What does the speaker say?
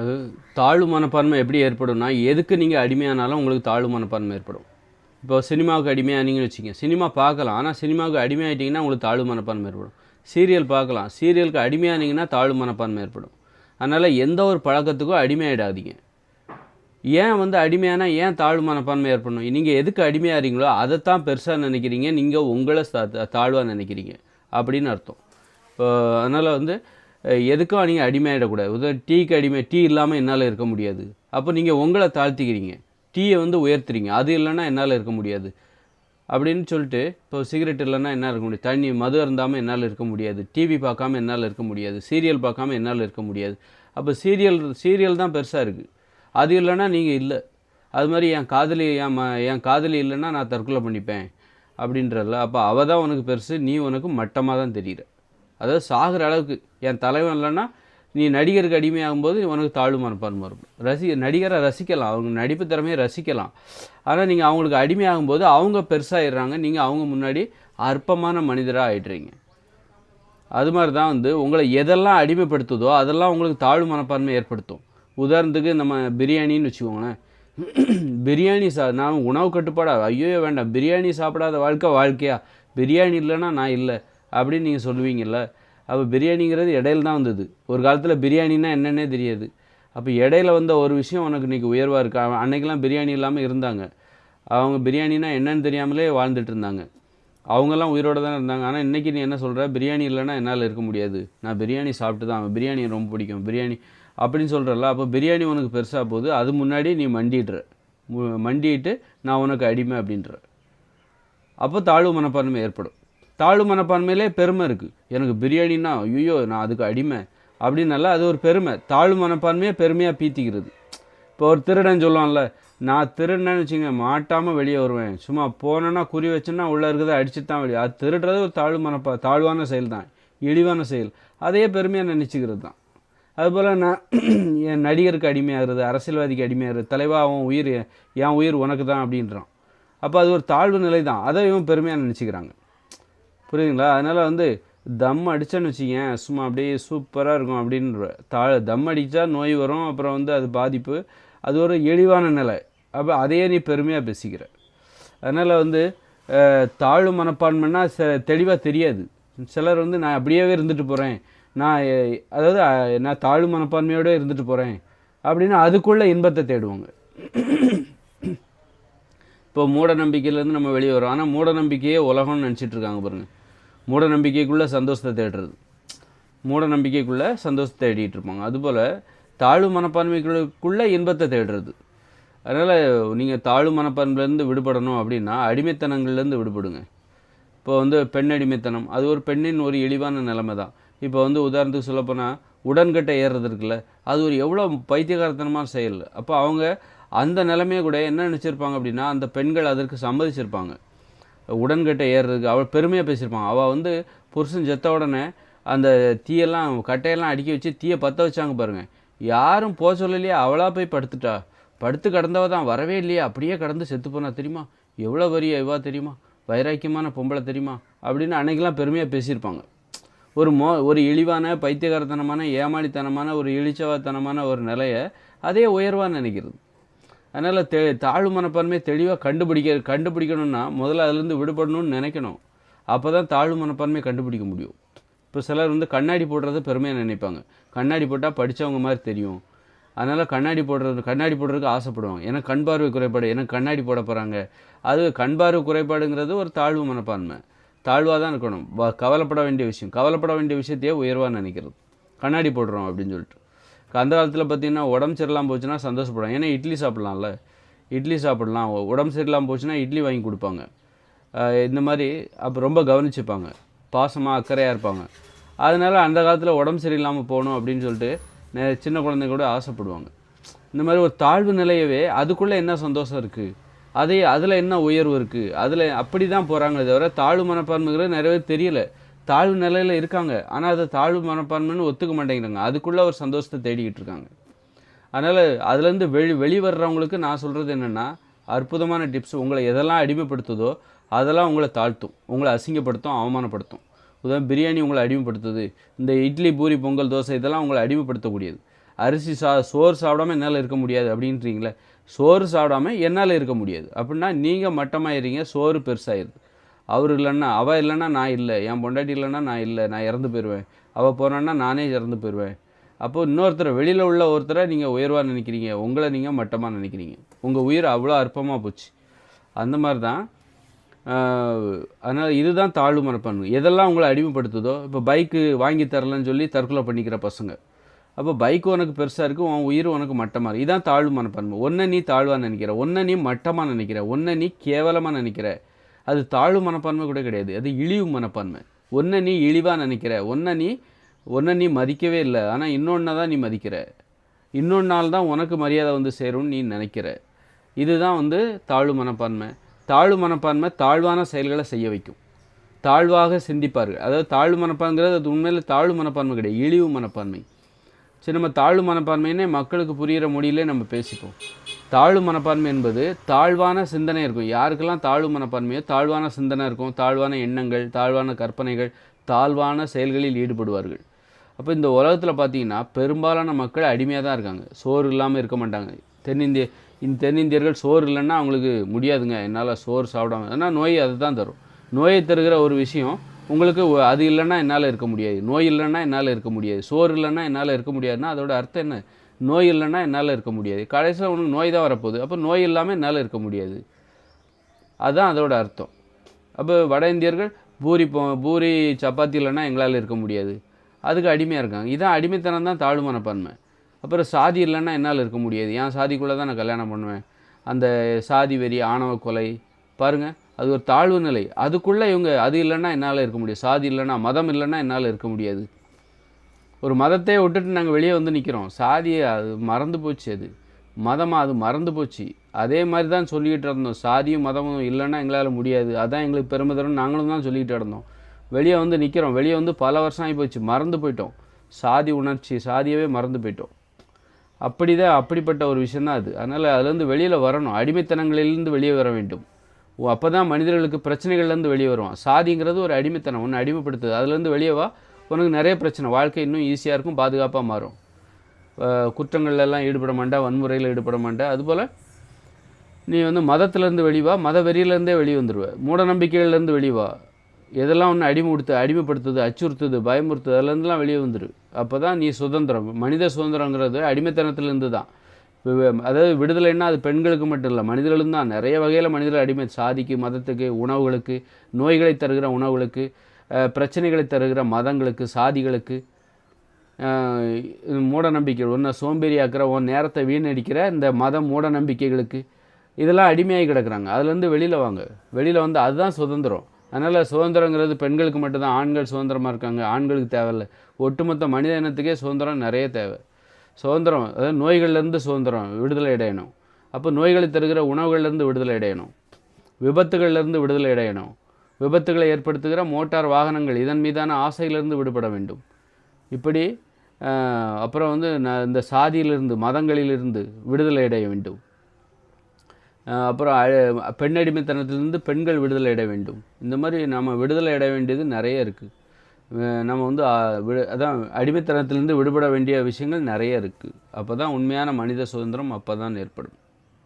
அது தாழ்வு மனப்பான்மை எப்படி ஏற்படும்னா எதுக்கு நீங்கள் அடிமையானாலும் உங்களுக்கு தாழ்வு மனப்பான்மை ஏற்படும். இப்போ சினிமாவுக்கு அடிமையானீங்கன்னு வச்சுக்கோங்க. சினிமா பார்க்கலாம். ஆனால் சினிமாவுக்கு அடிமையாயிட்டீங்கன்னா உங்களுக்கு தாழ்வு மனப்பான்மை ஏற்படும். சீரியல் பார்க்கலாம். சீரியலுக்கு அடிமையானீங்கன்னா தாழ்வு மனப்பான்மை ஏற்படும். அதனால் எந்த ஒரு பழக்கத்துக்கும் அடிமையாயிடாதீங்க. ஏன் வந்து அடிமையானா ஏன் தாழ்வு மனப்பான்மை ஏற்படணும்? நீங்கள் எதுக்கு அடிமையாகிறீங்களோ அதைத்தான் பெருசாக நினைக்கிறீங்க. நீங்கள் உங்களை தாழ்வாக நினைக்கிறீங்க. அப்படின்னு அர்த்தம். இப்போ அதனால் வந்து எதுக்கும் நீங்கள் அடிமையாகிடக்கூடாது உதாரணம் டீக்கு அடிமை டீ இல்லாமல் என்னால் இருக்க முடியாது. அப்போ நீங்கள் உங்களை தாழ்த்திக்கிறீங்க. டீயை வந்து உயர்த்துறீங்க. அது இல்லைன்னா என்னால் இருக்க முடியாது. அப்படின்னு சொல்லிட்டு இப்போ சிகரெட் இல்லைன்னா என்னால் இருக்க முடியாது. தண்ணி மது இருந்தாமல் என்னால் இருக்க முடியாது. டிவி பார்க்காம என்னால் இருக்க முடியாது. சீரியல் பார்க்காம என்னால் இருக்க முடியாது. அப்போ சீரியல் சீரியல் தான் பெருசாக இருக்குது அது இல்லைன்னா நீங்கள் இல்லை. அது மாதிரி என் காதலி என் ம என் காதலி இல்லைன்னா நான் தற்கொலை பண்ணிப்பேன். அப்படின்றல அப்போ அவள் தான் உனக்கு பெருசு நீ உனக்கு மட்டமாக தான் தெரிகிற அதாவது சாகிற அளவுக்கு. என் தலைவன் இல்லைன்னா நீ நடிகருக்கு அடிமையாகும்போது உனக்கு தாழ்வு மனப்பான்மை இருக்கும் ரசி நடிகரை ரசிக்கலாம். அவங்க நடிப்பு திறமையை ரசிக்கலாம். ஆனால் நீங்கள் அவங்களுக்கு அடிமையாகும்போது அவங்க பெருசாகிடுறாங்க நீங்கள் அவங்க முன்னாடி அற்பமான மனிதராக ஆயிடுறீங்க. அது மாதிரி தான் வந்து உங்களை எதெல்லாம் அடிமைப்படுத்துதோ அதெல்லாம் உங்களுக்கு தாழ்வு மனப்பான்மை ஏற்படுத்தும். உதாரணத்துக்கு நம்ம பிரியாணின்னு வச்சுக்கோங்களேன். பிரியாணி சா நான் உணவு கட்டுப்பாடா? ஐயோ வேண்டாம். பிரியாணி சாப்பிடாத வாழ்க்கை வாழ்க்கையா? பிரியாணி இல்லைன்னா நான் இல்லை. அப்படின்னு நீங்கள் சொல்லுவீங்கள்ல அப்போ பிரியாணிங்கிறது இடையில தான் வந்தது. ஒரு காலத்தில் பிரியாணின்னா என்னன்னே தெரியாது. அப்போ இடையில வந்த ஒரு விஷயம் உனக்கு இன்றைக்கி உயர்வாக இருக்கு. அவன் அன்னைக்கெல்லாம் பிரியாணி இல்லாமல் இருந்தாங்க. அவங்க பிரியாணினா என்னன்னு தெரியாமலே வாழ்ந்துட்டு இருந்தாங்க. அவங்கெல்லாம் உயிரோடு தான் இருந்தாங்க. ஆனால் இன்றைக்கி நீ என்ன சொல்கிற பிரியாணி இல்லைன்னா என்னால் இருக்க முடியாது. நான் பிரியாணி சாப்பிட்டு தான் அவன் பிரியாணி ரொம்ப பிடிக்கும். பிரியாணி அப்படின்னு சொல்கிறல்ல அப்போ பிரியாணி உனக்கு பெருசாக போகுது. அது முன்னாடி நீ மண்டிடுற. மு- மண்டிட்டு நான் உனக்கு அடிமை அப்படின்ற. அப்போ தாழ்வு மனப்பான்மை ஏற்படும். தாழ்வு மனப்பான்மையிலே பெருமை இருக்குது எனக்கு பிரியாணின்னா ஐயோ நான் அதுக்கு அடிமை. அப்படின்னால அது ஒரு பெருமை. தாழ்வு மனப்பான்மையை பெருமையாக பீத்திக்கிறது. இப்போ ஒரு திருடன் சொல்லுவான்ல நான் திருடனேன்னு வச்சுங்க மாட்டாமல் வெளியே வருவேன். சும்மா போனேன்னா குறி வச்சேன்னா உள்ளே இருக்கிறத அடிச்சு தான் வெளியே. அது திருடுறது ஒரு தாழ்வு மனப்பா தாழ்வான செயல் தான் இழிவான செயல். அதையே பெருமையாக நினச்சிக்கிறது தான். அதுபோல் நான் என் நடிகருக்கு அடிமையாகிறது அரசியல்வாதிக்கு அடிமையாகிறது தலைவா அவன் உயிர் என் உயிர் உனக்கு தான் அப்படின்றான். அப்போ அது ஒரு தாழ்வு நிலை தான் அதை இவன் பெருமையாக நினச்சிக்கிறாங்க. புரியுதுங்களா? அதனால் வந்து தம் அடித்தேன்னு வச்சுக்கேன் சும்மா அப்படியே சூப்பராக இருக்கும் அப்படின்ற தா தம் அடித்தா நோய் வரும் அப்புறம் வந்து அது பாதிப்பு. அது ஒரு இழிவான நிலை. அப்போ அதையே நீ பெருமையாக பேசிக்கிற. அதனால் வந்து தாழ்வு மனப்பான்மைன்னா ச தெளிவாக தெரியாது. சிலர் வந்து நான் அப்படியே இருந்துட்டு போகிறேன் நான் அதாவது நான் தாழ்வு மனப்பான்மையோடு இருந்துட்டு போகிறேன் அப்படின்னு அதுக்குள்ளே இன்பத்தை தேடுவாங்க. இப்போ மூட நம்பிக்கையிலேருந்து நம்ம வெளியே வரோம் ஆனால் மூட நம்பிக்கையே உலகம்னு நினச்சிட்டு இருக்காங்க மூட நம்பிக்கைக்குள்ளே சந்தோஷத்தை தேடுறது. மூட நம்பிக்கைக்குள்ளே சந்தோஷத்தை தேடிட்டு இருப்பாங்க. அதுபோல் தாழ்வு மனப்பான்மைகளுக்குள்ளே இன்பத்தை தேடுறது. அதனால் நீங்கள் தாழ்வு மனப்பான்மையிலேருந்து விடுபடணும் அப்படின்னா அடிமைத்தனங்கள்லேருந்து விடுபடுங்க. இப்போ வந்து பெண் அடிமைத்தனம் அது ஒரு பெண்ணின் ஒரு இழிவான நிலைமை தான். இப்போ வந்து உதாரணத்துக்கு சொல்லப்போனால் உடன்கட்டை ஏறுறது இருக்குல்ல அது ஒரு எவ்வளோ பைத்தியகாரத்தனமான செயல். அப்போ அவங்க அந்த நிலைமையை கூட என்ன நினச்சிருப்பாங்க அப்படின்னா அந்த பெண்கள் அதற்கு சம்மதிச்சிருப்பாங்க. உடன்கட்டை ஏறுறதுக்கு அவள் பெருமையாக பேசியிருப்பான். அவள் வந்து புருஷன் செத்த உடனே அந்த தீயெல்லாம் கட்டையெல்லாம் அடுக்கி வச்சு தீயை பற்ற வச்சாங்க பாருங்கள் யாரும் போக சொல்லலையே அவளாக போய் படுத்துட்டா. படுத்து கடந்தவ தான் வரவே இல்லையா அப்படியே கடந்து செத்து போனா தெரியுமா? எவ்வளோ பெரிய இவா தெரியுமா? வைராக்கியமான பொம்பளை தெரியுமா? அப்படின்னு அன்னைக்கெல்லாம் பெருமையாக பேசியிருப்பாங்க. ஒரு மோ ஒரு இழிவான பைத்தியகாரத்தனமான ஏமாளித்தனமான ஒரு இழிச்சவாத்தனமான ஒரு நிலையை அதே உயர்வாக நினைக்கிறது. அதனால் தெ தாழ்வு மனப்பான்மையை தெளிவாக கண்டுபிடிக்க கண்டுபிடிக்கணும்னா முதல்ல அதுலேருந்து விடுபடணும்னு நினைக்கணும். அப்போ தான் தாழ்வு மனப்பான்மையை கண்டுபிடிக்க முடியும். இப்போ சிலர் வந்து கண்ணாடி போடுறது பெருமையாக நினைப்பாங்க. கண்ணாடி போட்டால் படித்தவங்க மாதிரி தெரியும். அதனால் கண்ணாடி போடுறது கண்ணாடி போடுறதுக்கு ஆசைப்படுவாங்க. ஏன்னா கண் பார்வை குறைபாடு ஏன்னா கண்ணாடி போட போகிறாங்க அது கண் பார்வை குறைபாடுங்கிறது ஒரு தாழ்வு மனப்பான்மை. தாழ்வாக தான் இருக்கணும். வ- கவலைப்பட வேண்டிய விஷயம். கவலைப்பட வேண்டிய விஷயத்தையே உயர்வாக நினைக்கிறது. கண்ணாடி போடுறோம் அப்படின்னு சொல்லிட்டு. அந்த காலத்தில் பார்த்தீங்கன்னா உடம்பு சரியில்லாமல் போச்சுன்னா சந்தோஷப்படுவாங்க. ஏன்னா இட்லி சாப்பிட்லாம்ல. இட்லி சாப்பிட்லாம். உ- உடம்பு சரியில்லாமல் போச்சுன்னா இட்லி வாங்கி கொடுப்பாங்க. இந்த மாதிரி அப்போ ரொம்ப கவனிச்சுப்பாங்க. பாசமாக அக்கறையாக இருப்பாங்க. அதனால அந்த காலத்தில் உடம்பு சரியில்லாமல் போகணும் அப்படின்னு சொல்லிட்டு சின்ன குழந்தைங்க கூட ஆசைப்படுவாங்க. இந்த மாதிரி ஒரு தாழ்வு நிலையவே அதுக்குள்ளே என்ன சந்தோஷம் இருக்குது அதே அதில் என்ன உயர்வு இருக்குது அதில் அப்படி தான் போகிறாங்களே தவிர தாழ்வு மனப்பான்மைங்கிறது நிறைய பேர் தாழ்வு நிலையில் இருக்காங்க. ஆனால் அதை தாழ்வு மனப்பான்மைன்னு ஒத்துக்க மாட்டேங்கிறாங்க அதுக்குள்ளே ஒரு சந்தோஷத்தை தேடிக்கிட்டு இருக்காங்க. அதனால் அதுலேருந்து வெளி வெளிவர்றவங்களுக்கு நான் சொல்கிறது என்னென்னா அற்புதமான டிப்ஸ் உங்களை எதெல்லாம் அடிமைப்படுத்துதோ அதெல்லாம் உங்களை தாழ்த்தும். உங்களை அசிங்கப்படுத்தும் அவமானப்படுத்தும். உதாரணம் பிரியாணி உங்களை அடிமைப்படுத்துது. இந்த இட்லி பூரி பொங்கல் தோசை இதெல்லாம் உங்களை அடிமைப்படுத்தக்கூடியது. அரிசி சா சோறு சாப்பிடாம என்னால் இருக்க முடியாது அப்படின்றீங்களே சோறு சாப்பிடாம என்னால் இருக்க முடியாது. அப்படின்னா நீங்கள் மட்டமாயிறீங்க சோறு பெருசாயிருது. அவர் இல்லைன்னா அவள் இல்லைன்னா நான் இல்லை. என் பொண்டாட்டி இல்லைன்னா நான் இல்லை. நான் இறந்து போயிடுவேன். அவள் போனான்னா நானே இறந்து போயிடுவேன். அப்போது இன்னொருத்தரை வெளியில் உள்ள ஒருத்தரை நீங்கள் உயர்வாக நினைக்கிறீங்க. உங்களை நீங்கள் மட்டமாக நினைக்கிறீங்க. உங்கள் உயிர் அவ்வளோ அற்பமாக போச்சு. அந்த மாதிரி தான் அதனால் இதுதான் தாழ்வு மனப்பான்மை. எதெல்லாம் உங்களை அடிமைப்படுத்துதோ இப்போ பைக்கு வாங்கி தரலன்னு சொல்லி தற்கொலை பண்ணிக்கிற பசங்க. அப்போ பைக் உனக்கு பெருசாக இருக்குது உன் உயிர் உனக்கு மட்டமாக இருக்குது இதான் தாழ்வு மனப்பான்மை. ஒன்றை நீ தாழ்வாக நினைக்கிற ஒன்றை நீ மட்டமாக நினைக்கிற ஒன்றை நீ கேவலமாக நினைக்கிற. அது தாழ்வு மனப்பான்மை கூட கிடையாது. அது இழிவு மனப்பான்மை. ஒன்றை நீ இழிவாக நினைக்கிற ஒன்றை நீ ஒன்றை நீ மதிக்கவே இல்லை ஆனால் இன்னொன்று தான் நீ மதிக்கிற. இன்னொன்றால் தான் உனக்கு மரியாதை வந்து சேரும்னு நீ நினைக்கிற. இதுதான் வந்து தாழ்வு மனப்பான்மை. தாழ்வு மனப்பான்மை தாழ்வான செயல்களை செய்ய வைக்கும். தாழ்வாக சிந்திப்பார்கள். அதாவது தாழ்வு மனப்பான்ங்கிறது அது உண்மையில் தாழ்வு மனப்பான்மை கிடையாது இழிவு மனப்பான்மை. சரி நம்ம தாழ்வு மனப்பான்மைன்னே மக்களுக்கு புரிகிற மொழியிலே நம்ம பேசிப்போம். தாழ்வு மனப்பான்மை என்பது தாழ்வான சிந்தனை இருக்கும். யாருக்கெல்லாம் தாழ்வு மனப்பான்மையோ தாழ்வான சிந்தனை இருக்கும். தாழ்வான எண்ணங்கள் தாழ்வான கற்பனைகள் தாழ்வான செயல்களில் ஈடுபடுவார்கள். அப்போ இந்த உலகத்தில் பார்த்தீங்கன்னா பெரும்பாலான மக்கள் அடிமையாக தான் இருக்காங்க. சோறு இல்லாமல் இருக்க மாட்டாங்க. தென்னிந்திய இந்த தென்னிந்தியர்கள் சோறு இல்லைன்னா அவங்களுக்கு முடியாதுங்க. என்னால் சோறு சாப்பிடாம ஏன்னா நோய் அதுதான் தரும். நோயை தருகிற ஒரு விஷயம் உங்களுக்கு அது இல்லைன்னா என்னால் இருக்க முடியாது. நோய் இல்லைன்னா என்னால் இருக்க முடியாது. சோறு இல்லைன்னா என்னால் இருக்க முடியாதுன்னா அதோட அர்த்தம் என்ன? நோய் இல்லைன்னா என்னால் இருக்க முடியாது. கடைசியில் உனக்கு நோய் தான் வரப்போகுது. அப்போ நோய் இல்லாமல் என்னால் இருக்க முடியாது. அதுதான் அதோட அர்த்தம். அப்போ வட இந்தியர்கள் பூரி போ பூரி சப்பாத்தி இல்லைன்னா எங்களால் இருக்க முடியாது. அதுக்கு அடிமையாக இருக்காங்க. இதான் அடிமைத்தனம் தான் தாழ்வு மனப்பான்மை அப்புறம் சாதி இல்லைன்னா என்னால் இருக்க முடியாது. என் சாதிக்குள்ளே தான் நான் கல்யாணம் பண்ணுவேன். அந்த சாதி வெறி ஆணவ கொலை பாருங்கள் அது ஒரு தாழ்வு நிலை. அதுக்குள்ளே இவங்க அது இல்லைன்னா என்னால் இருக்க முடியாது. சாதி இல்லைன்னா மதம் இல்லைன்னா என்னால் இருக்க முடியாது. ஒரு மதத்தை விட்டுட்டு நாங்கள் வெளியே வந்து நிற்கிறோம் சாதியை அது மறந்து போச்சு அது. மதமாக அது மறந்து போச்சு. அதே மாதிரி தான் சொல்லிக்கிட்டு இருந்தோம். சாதியும் மதமும் இல்லைன்னா எங்களால் முடியாது. அதான் எங்களுக்கு பெருமை தரும் நாங்களும் தான் சொல்லிக்கிட்டு இருந்தோம். வெளியே வந்து நிற்கிறோம் வெளியே வந்து பல வருஷம் ஆகி போச்சு. மறந்து போயிட்டோம். சாதி உணர்ச்சி சாதியவே மறந்து போயிட்டோம். அப்படி தான் அப்படிப்பட்ட ஒரு விஷயந்தான் அது. அதனால் அதுலேருந்து வெளியில் வரணும். அடிமைத்தனங்களிலிருந்து வெளியே வர வேண்டும். அப்போ தான் மனிதர்களுக்கு பிரச்சனைகள்லேருந்து வெளியே வருவான். சாதிங்கிறது ஒரு அடிமைத்தனம். ஒன்று அடிமைப்படுத்துது. அதுலேருந்து வெளியே வா. உனக்கு நிறைய பிரச்சனை. வாழ்க்கை இன்னும் ஈஸியாக இருக்கும் பாதுகாப்பாக மாறும். குற்றங்கள்லாம் ஈடுபட மாட்டா வன்முறையில் ஈடுபட மாட்டா. அதுபோல் நீ வந்து மதத்துலேருந்து வெளிவா மத வெறியிலேருந்தே வெளியே வந்துடுவ மூடநம்பிக்கையிலேருந்து வெளிவா எதெல்லாம் ஒன்று அடிமைப்படுத்து அடிமைப்படுத்துது அச்சுறுத்துது பயமுறுத்துது அதுலேருந்துலாம் வெளியே வந்துடு அப்போ தான் நீ சுதந்திரம். மனித சுதந்திரங்கிறது அடிமைத்தனத்துலேருந்து தான் அதாவது விடுதலைன்னா அது பெண்களுக்கு மட்டும் இல்லை மனிதர்களும் தான். நிறைய வகையில் மனிதர்கள் அடிமை சாதிக்கு மதத்துக்கு உணவுகளுக்கு நோய்களை தருகிற உணவுகளுக்கு பிரச்சனைகளை தருகிற மதங்களுக்கு சாதிகளுக்கு மூட நம்பிக்கைகள் ஒன்று சோம்பேறியாக்குற உன் நேரத்தை வீணடிக்கிற இந்த மத மூட நம்பிக்கைகளுக்கு இதெல்லாம் அடிமையாகி கிடக்குறாங்க. அதுலேருந்து வெளியில் வாங்க. வெளியில் வந்து அதுதான் சுதந்திரம். அதனால் சுதந்திரங்கிறது பெண்களுக்கு மட்டும்தான். ஆண்கள் சுதந்திரமாக இருக்காங்க. ஆண்களுக்கு தேவையில்லை. ஒட்டுமொத்த மனித இனத்துக்கே சுதந்திரம் நிறைய தேவை. சுதந்திரம் அதாவது நோய்கள்லேருந்து சுதந்திரம் விடுதலை அடையணும். அப்போ நோய்களை தருகிற உணவுகள்லேருந்து விடுதலை அடையணும். விபத்துகள்லேருந்து விடுதலை அடையணும். விபத்துகளை ஏற்படுத்துகிற மோட்டார் வாகனங்கள் இதன் மீதான ஆசையிலிருந்து விடுபட வேண்டும். இப்படி அப்புறம் வந்து இந்த சாதியிலிருந்து மதங்களிலிருந்து விடுதலை அடைய வேண்டும். அப்புறம் பெண்ணடிமைத்தனத்திலிருந்து பெண் அடிமைத்தனத்திலிருந்து பெண்கள் விடுதலை அடைய வேண்டும். இந்த மாதிரி நம்ம விடுதலை அடைய வேண்டியது நிறைய இருக்குது நம்ம வந்து விடு அதான் அடிமைத்தனத்திலிருந்து விடுபட வேண்டிய விஷயங்கள் நிறைய இருக்குது அப்போ தான் உண்மையான மனித சுதந்திரம் அப்போ தான் ஏற்படும்.